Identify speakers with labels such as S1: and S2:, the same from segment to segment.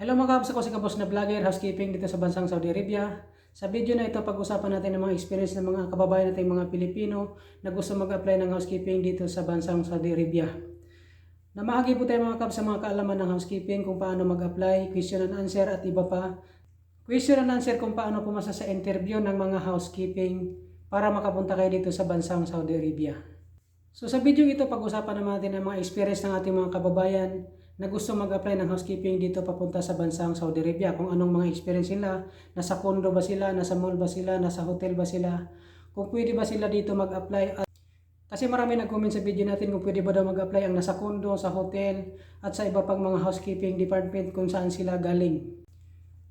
S1: Hello mga kabs, ako si Kabos na Vlogger, housekeeping dito sa bansang Saudi Arabia. Sa video na ito, pag-usapan natin ng mga experience ng mga kababayan nating mga Pilipino na gusto mag-apply ng housekeeping dito sa bansang Saudi Arabia. Namahagi po tayo mga kabs sa mga kaalaman ng housekeeping kung paano mag-apply, question and answer at iba pa. Question and answer kung paano pumasa sa interview ng mga housekeeping para makapunta kayo dito sa bansang Saudi Arabia. So sa video ito, pag-usapan naman natin ang mga experience ng ating mga kababayan na gusto mag-apply ng housekeeping dito papunta sa bansang Saudi Arabia. Kung anong mga experience nila, nasa condo ba sila, nasa mall ba sila, nasa hotel ba sila, kung pwede ba sila dito mag-apply. Kasi marami nag-comment sa video natin kung pwede ba daw mag-apply ang nasa condo, sa hotel, at sa iba pang mga housekeeping department kung saan sila galing.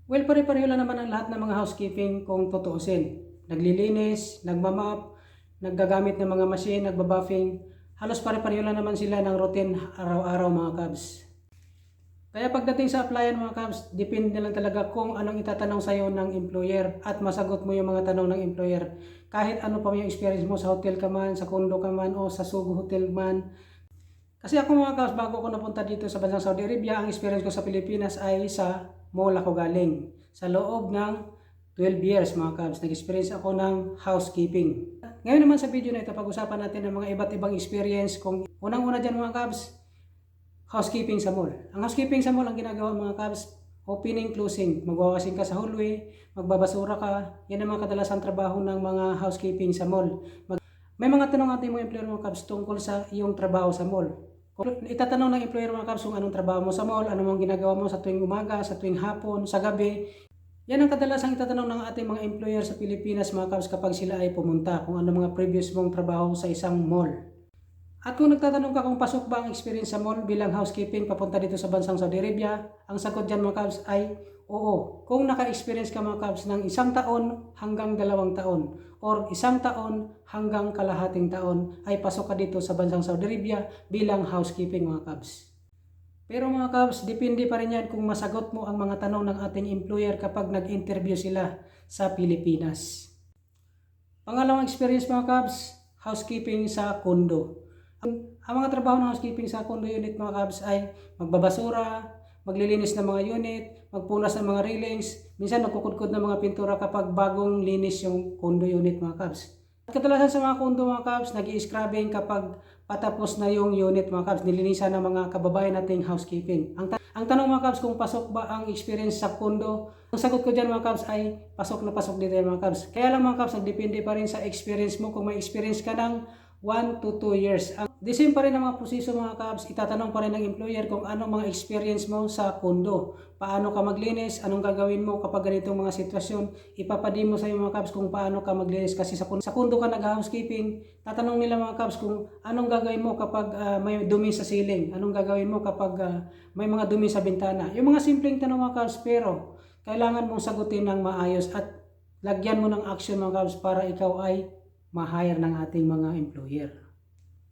S1: Well, pare-pareho lang naman ang lahat ng mga housekeeping kung tutuusin. Naglilinis, nagmamap, naggagamit ng mga machine, nagbabuffing. Halos pare-pareho lang naman sila ng routine araw-araw mga cabs. Kaya pagdating sa applyan mga cabs, depende lang talaga kung anong itatanong sa'yo ng employer at masagot mo yung mga tanong ng employer. Kahit ano pa yung experience mo sa hotel ka man, sa condo ka man, o sa Sugo Hotel man. Kasi ako mga cabs, bago ko napunta dito sa bansang Saudi Arabia, ang experience ko sa Pilipinas ay sa mall ako galing. Sa loob ng 12 years mga cabs, nag-experience ako ng housekeeping. Ngayon naman sa video na ito, pag-usapan natin ng mga iba't ibang experience. Kung unang-una dyan mga cabs, housekeeping sa mall. Ang housekeeping sa mall, ang ginagawa mga cabs, opening, closing. Magwawasing ka sa hallway, magbabasura ka. Yan ang mga kadalasang trabaho ng mga housekeeping sa mall. Mag- May mga tanong natin mga employer mga cabs tungkol sa iyong trabaho sa mall. Itatanong ng employer mga cabs kung anong trabaho mo sa mall, ano mong ginagawa mo sa tuwing umaga, sa tuwing hapon, sa gabi. Yan ang kadalasang itatanong ng ating mga employer sa Pilipinas mga cabs kapag sila ay pumunta kung ano mga previous mong trabaho sa isang mall. At kung nagtatanong ka kung pasok ba ang experience sa mall bilang housekeeping papunta dito sa bansang Saudi Arabia, ang sagot dyan mga kabs ay oo. Kung naka-experience ka mga kabs ng isang taon hanggang dalawang taon or isang taon hanggang kalahating taon ay pasok ka dito sa bansang Saudi Arabia bilang housekeeping mga kabs. Pero mga kabs, depende pa rin yan kung masagot mo ang mga tanong ng ating employer kapag nag-interview sila sa Pilipinas. Pangalawang experience mga kabs, housekeeping sa kondo. Ang, ang mga trabaho ng housekeeping sa condo unit mga cabs ay magbabasura, maglilinis ng mga unit, magpunas ng mga railings, minsan nagkukudkod ng mga pintura kapag bagong linis yung condo unit mga cabs. At kadalasan sa mga condo mga cabs, nag scrubbing kapag patapos na yung unit mga cabs, nilinisan ng mga kababayan nating housekeeping. Ang, ta- ang tanong mga cabs kung pasok ba ang experience sa condo, ang sagot ko dyan mga cabs ay pasok na pasok dito mga cabs. Kaya lang mga cabs, nagdepende pa rin sa experience mo kung may experience ka ng 1 to 2 years. Ang the same pa rin ang mga posisyon mga cabs, itatanong pa rin ng employer kung ano mga experience mo sa kondo. Paano ka maglinis, anong gagawin mo kapag ganitong mga sitwasyon. Ipapademo sa iyo mga cabs kung paano ka maglinis kasi sa kondo, sa kondo ka nag-housekeeping. Tatanong nila mga cabs kung anong gagawin mo kapag ah, may dumi sa ceiling. Anong gagawin mo kapag ah, may mga dumi sa bintana. Yung mga simpleng tanong mga cabs pero kailangan mong sagutin ng maayos at lagyan mo ng action mga cabs para ikaw ay ma-hire ng ating mga employer.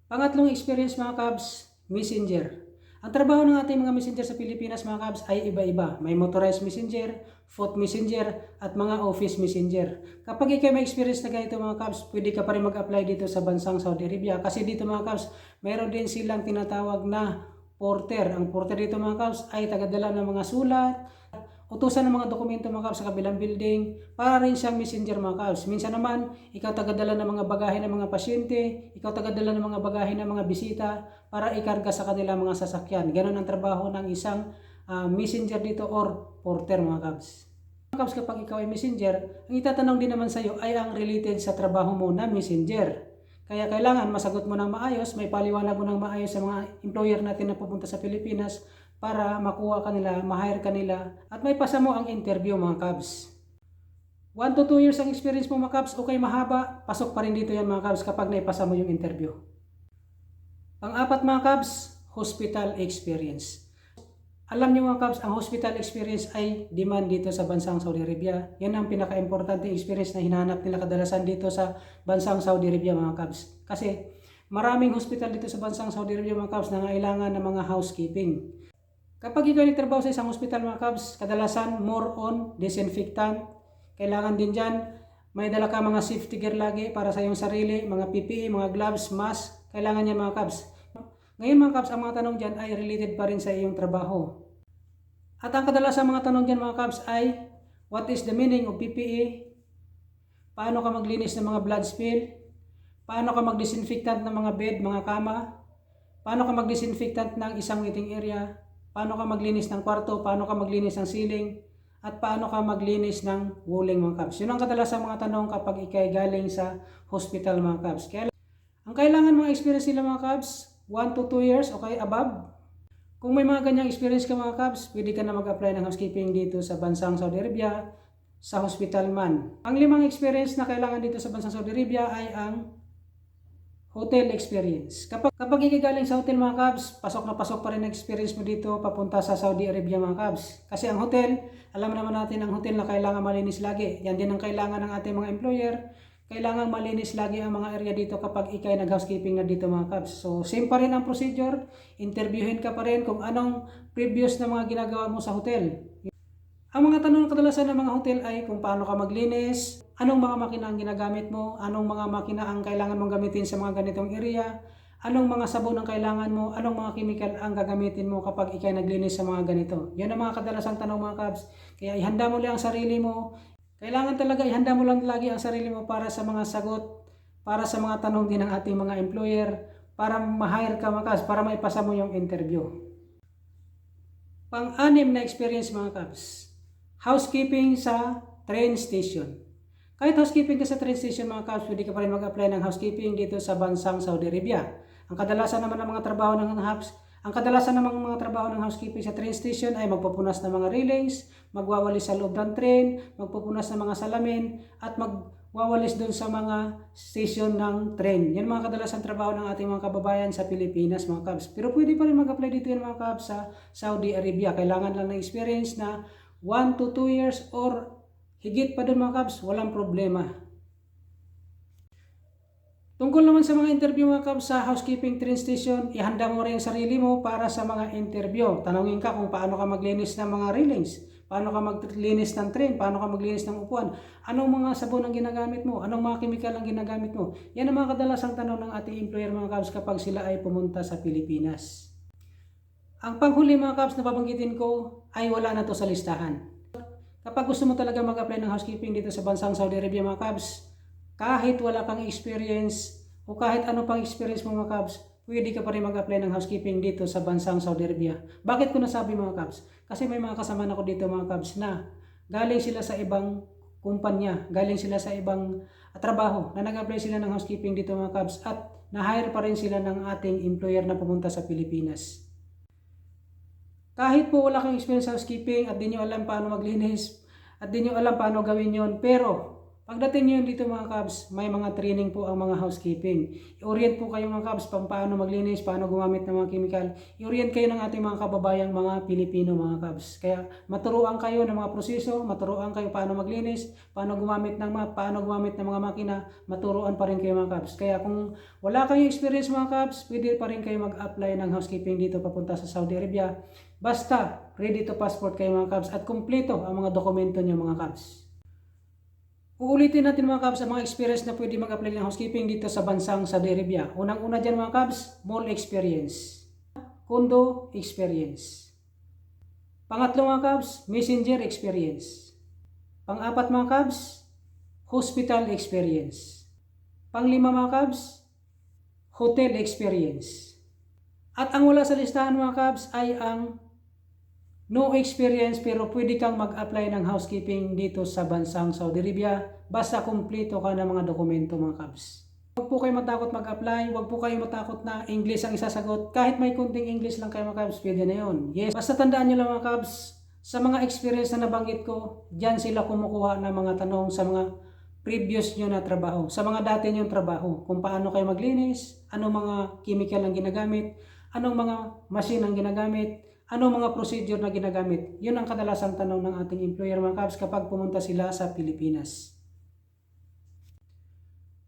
S1: Pangatlong experience mga Cubs, messenger. Ang trabaho ng ating mga messenger sa Pilipinas mga Cubs ay iba-iba. May motorized messenger, foot messenger, at mga office messenger. Kapag ikaw may experience na ganito mga Cubs, pwede ka pa rin mag-apply dito sa bansang Saudi Arabia. Kasi dito mga Cubs, mayroon din silang tinatawag na porter. Ang porter dito mga Cubs ay tagadala ng mga sulat, utusan ng mga dokumento mga Cubs sa kabilang building para rin siyang messenger mga Cubs. Minsan naman, ikaw tagadala ng mga bagahe ng mga pasyente, ikaw tagadala ng mga bagahe ng mga bisita para ikarga sa kanila mga sasakyan. Ganon ang trabaho ng isang ah, messenger dito or porter mga Cubs. Mga Cubs, kapag ikaw ay messenger, ang itatanong din naman sa iyo ay ang related sa trabaho mo na messenger. Kaya kailangan masagot mo ng maayos, may paliwanag mo ng maayos sa mga employer natin na pupunta sa Pilipinas para makuha ka nila, ma-hire ka nila, at may pasa mo ang interview mga Cubs. 1 to 2 years ang experience mo mga Cubs, okay mahaba, pasok pa rin dito yan mga Cubs kapag naipasa mo yung interview. Pang-apat mga Cubs, hospital experience. Alam niyo mga Cubs, ang hospital experience ay demand dito sa bansang Saudi Arabia. Yan ang pinaka-importante experience na hinahanap nila kadalasan dito sa bansang Saudi Arabia mga Cubs. Kasi maraming hospital dito sa bansang Saudi Arabia mga Cubs na ngailangan ng mga housekeeping. Kapag ikaw nagtrabaho sa isang hospital mga Cubs, kadalasan more on disinfectant. Kailangan din dyan, may dala ka mga safety gear lagi para sa iyong sarili, mga PPE, mga gloves, mask. Kailangan niya mga Cubs. Ngayon mga Cubs, ang mga tanong dyan ay related pa rin sa iyong trabaho. At ang kadalasang mga tanong dyan mga Cubs ay, what is the meaning of PPE? Paano ka maglinis ng mga blood spill? Paano ka mag-disinfectant ng mga bed, mga kama? Paano ka mag-disinfectant ng isang meeting area? Paano ka maglinis ng kwarto? Paano ka maglinis ng ceiling? At paano ka maglinis ng wuling mga Cubs? Yun ang kadalasang mga tanong kapag ikay galing sa hospital mga Cubs. Kaya ang kailangan mga experience nila mga Cubs, 1 to 2 years o kaya above. Kung may mga ganyang experience ka mga Cubs, pwede ka na mag-apply ng housekeeping dito sa bansang Saudi Arabia sa hospital man. Ang limang experience na kailangan dito sa bansang Saudi Arabia ay ang hotel experience. Kapag, kapag galing sa hotel mga Cubs, pasok na pasok pa rin ang experience mo dito papunta sa Saudi Arabia mga Cubs. Kasi ang hotel, alam naman natin ang hotel na kailangan malinis lagi. Yan din ang kailangan ng ating mga employer. Kailangan malinis lagi ang mga area dito kapag ikay nag-housekeeping na dito mga Cubs. So, same pa rin ang procedure. Interviewin ka pa rin kung anong previous na mga ginagawa mo sa hotel. Ang mga tanong kadalasan ng mga hotel ay kung paano ka maglinis, anong mga makina ang ginagamit mo, anong mga makina ang kailangan mong gamitin sa mga ganitong area, anong mga sabon ang kailangan mo, anong mga chemical ang gagamitin mo kapag ikay naglinis sa mga ganito. Yan ang mga kadalasang tanong mga Cubs. Kaya ihanda mo lang ang sarili mo. Kailangan talaga ihanda mo lang lagi ang sarili mo para sa mga sagot, para sa mga tanong din ng ating mga employer, para ma-hire ka mga Cubs, para maipasa mo yung interview. Pang-anim na experience mga Cubs, housekeeping sa train station. Kahit housekeeping ka sa train station mga Cubs, pwede ka pa rin mag-apply ng housekeeping dito sa bansang Saudi Arabia. Ang kadalasan naman ng mga trabaho ng house, ang kadalasan ng mga, trabaho ng housekeeping sa train station ay magpupunas ng mga railings, magwawalis sa loob ng train, magpupunas ng mga salamin, at magwawalis doon sa mga station ng train. Yan mga kadalasan trabaho ng ating mga kababayan sa Pilipinas mga Cubs. Pero pwede pa rin mag-apply dito yan mga Cubs sa Saudi Arabia. Kailangan lang ng experience na 1 to 2 years or higit pa doon mga Cubs, walang problema. Tungkol naman sa mga interview mga Cubs sa housekeeping train station, ihanda mo rin ang sarili mo para sa mga interview. Tanungin ka kung paano ka maglinis ng mga railings, paano ka maglinis ng train, paano ka maglinis ng upuan, anong mga sabon ang ginagamit mo, anong mga chemical ang ginagamit mo. Yan ang mga kadalasang tanong ng ating employer mga Cubs kapag sila ay pumunta sa Pilipinas. Ang panghuli mga Cubs na babanggitin ko ay wala na to sa listahan. Kapag gusto mo talaga mag-apply ng housekeeping dito sa bansang Saudi Arabia mga Cubs, kahit wala kang experience o kahit ano pang experience mo mga Cubs, pwede ka pa rin mag-apply ng housekeeping dito sa bansang Saudi Arabia. Bakit ko nasabi mga Cubs? Kasi may mga kasama na ko dito mga Cubs na galing sila sa ibang kumpanya, galing sila sa ibang ah, trabaho na nag-apply sila ng housekeeping dito mga Cubs at na-hire pa rin sila ng ating employer na pumunta sa Pilipinas. Kahit po wala kang experience sa housekeeping at di nyo alam paano maglinis at di nyo alam paano gawin yon pero pagdating nyo dito mga Cubs, may mga training po ang mga housekeeping. I-orient po kayo mga Cubs pang paano maglinis, paano gumamit ng mga chemical. I-orient kayo ng ating mga kababayang mga Pilipino mga Cubs. Kaya maturuan kayo ng mga proseso, maturuan kayo paano maglinis, paano gumamit ng mga, paano gumamit ng mga makina, maturuan pa rin kayo mga Cubs. Kaya kung wala kayong experience mga Cubs, pwede pa rin kayo mag-apply ng housekeeping dito papunta sa Saudi Arabia. Basta ready to passport kayo mga Cubs at kumpleto ang mga dokumento niyo mga Cubs. Uulitin natin mga Cubs ang mga experience na pwede mag-apply ng housekeeping dito sa bansang Saudi Arabia. Unang-una dyan mga Cubs, mall experience. Condo experience. Pangatlo mga Cubs, messenger experience. Pang-apat mga Cubs, hospital experience. Panglima mga Cubs, hotel experience. At ang wala sa listahan mga Cubs ay ang no experience pero pwede kang mag-apply ng housekeeping dito sa bansang Saudi Arabia basta kumpleto ka ng mga dokumento mga Cubs. Huwag po kayo matakot mag-apply, huwag po kayo matakot na English ang isasagot. Kahit may kunting English lang kayo mga Cubs, pwede na yun. Yes, basta tandaan nyo lang mga Cubs, sa mga experience na nabanggit ko, dyan sila kumukuha ng mga tanong sa mga previous nyo na trabaho, sa mga dati nyo trabaho, kung paano kayo maglinis, anong mga chemical ang ginagamit, anong mga machine ang ginagamit, ano mga procedure na ginagamit? Yun ang kadalasang tanong ng ating employer mga Cubs kapag pumunta sila sa Pilipinas.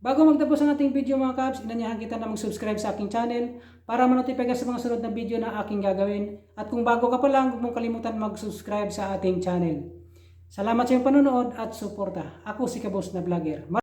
S1: Bago magtapos ang ating video mga Cubs, inanyahan kita na mag-subscribe sa aking channel para manotify ka sa mga sunod na video na aking gagawin. At kung bago ka pa lang, huwag mong kalimutan mag-subscribe sa ating channel. Salamat sa iyong panonood at suporta. Ako si Kabos na Vlogger.